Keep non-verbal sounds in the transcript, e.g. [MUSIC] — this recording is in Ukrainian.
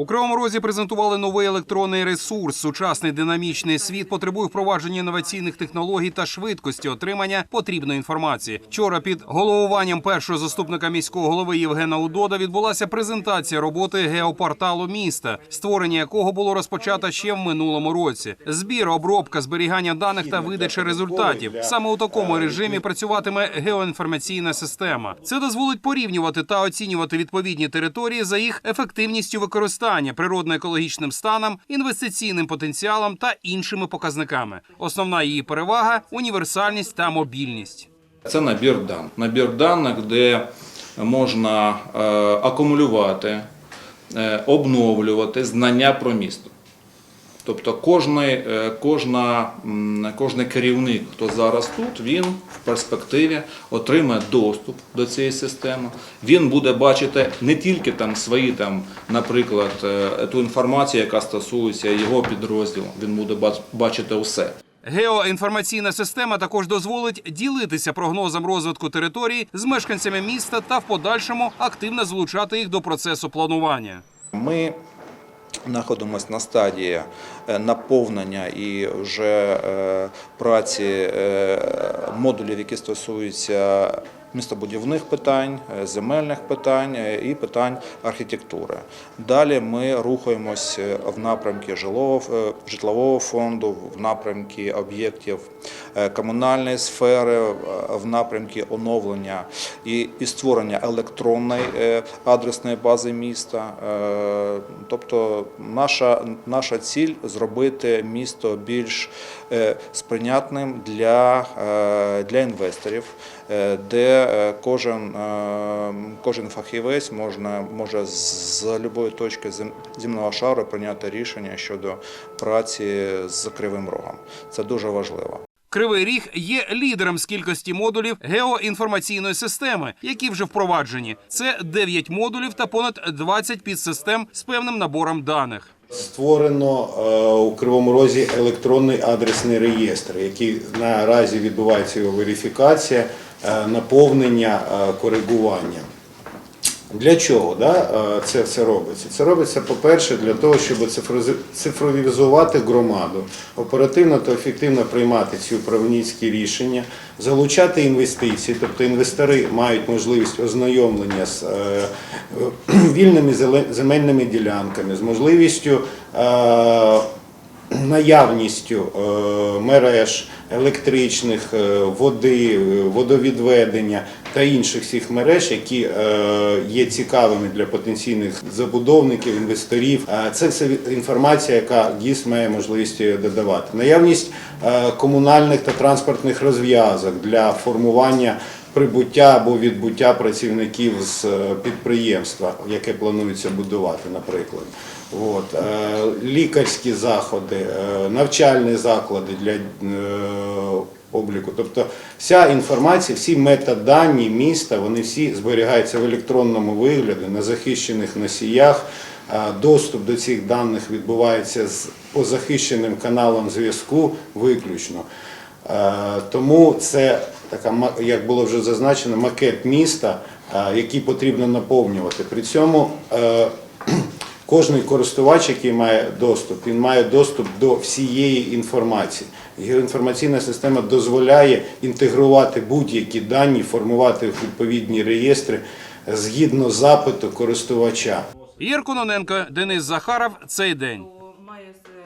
У Кривому Розі презентували новий електронний ресурс. Сучасний динамічний світ потребує впровадження інноваційних технологій та швидкості отримання потрібної інформації. Вчора під головуванням першого заступника міського голови Євгена Удода відбулася презентація роботи геопорталу міста, створення якого було розпочато ще в минулому році. Збір, обробка, зберігання даних та видача результатів. Саме у такому режимі працюватиме геоінформаційна система. Це дозволить порівнювати та оцінювати відповідні території за їх ефективністю використання, природно-екологічним станом, інвестиційним потенціалом та іншими показниками. Основна її перевага універсальність та мобільність. Це набір даних. Набір даних, де можна е, акумулювати, е, обновлювати знання про місто. Тобто кожний, е, кожна, кожний керівник, хто зараз тут, він в перспективі отримає доступ до цієї системи. Він буде бачити не тільки там свої, там, наприклад, е, ту інформацію, яка стосується його підрозділу. Він буде бачити усе. Геоінформаційна система також дозволить ділитися прогнозом розвитку території з мешканцями міста та в подальшому активно залучати їх до процесу планування. Ми знаходимося на стадії е, наповнення і вже е, праці е, модулів, які стосуються містобудівних питань, е, земельних питань е, і питань архітектури. Далі ми рухаємось е, в напрямки житлового фонду, в напрямки об'єктів комунальної сфери, в напрямки оновлення і, створення електронної адресної бази міста. Тобто наша, наша ціль зробити місто більш сприйнятним для, для інвесторів, де е, кожен, е, кожен фахівець можна, може з будь-якої точки зем- земного шару прийняти рішення щодо праці з кривим рогом. Це дуже важливо. Кривий ріг є лідером з кількості модулів геоінформаційної системи, які вже впроваджені. Це 9 модулів та понад 20 підсистем з певним набором даних. Створено е, у Кривому Розі електронний адресний реєстр, який наразі відбувається його верифікація, наповнення, е, коригування. Для чого да, е, це все робиться? Це робиться, по-перше, для того, щоб цифровізувати громаду, оперативно та ефективно приймати ці управлінські рішення, залучати інвестиції, тобто інвестори мають можливість ознайомлення з е, е, вільними земельними ділянками, з можливістю. Наявністю е, мереж електричних, е, води, е, водовідведення та інших всіх мереж, які є цікавими для потенційних забудовників, інвесторів. Це все інформація, яка ДІС має можливість додавати. Наявність комунальних та транспортних розв'язок для формування прибуття або відбуття працівників з е, підприємства, яке планується будувати, наприклад. От, е, лікарські заходи, е, навчальні заклади для обліку. Тобто вся інформація, всі метадані міста, вони всі зберігаються в електронному вигляді на захищених носіях. Доступ до цих даних відбувається з по захищеним каналам зв'язку виключно. Е, Тому це така, як було вже зазначено, макет міста, е, який потрібно наповнювати. При цьому е, [CLEARS THROAT] кожний користувач, який має доступ, він має доступ до всієї інформації. Геоінформаційна система дозволяє інтегрувати будь-які дані, формувати відповідні реєстри згідно запиту користувача. Ігор Кононенко, Денис Захаров. Цей день.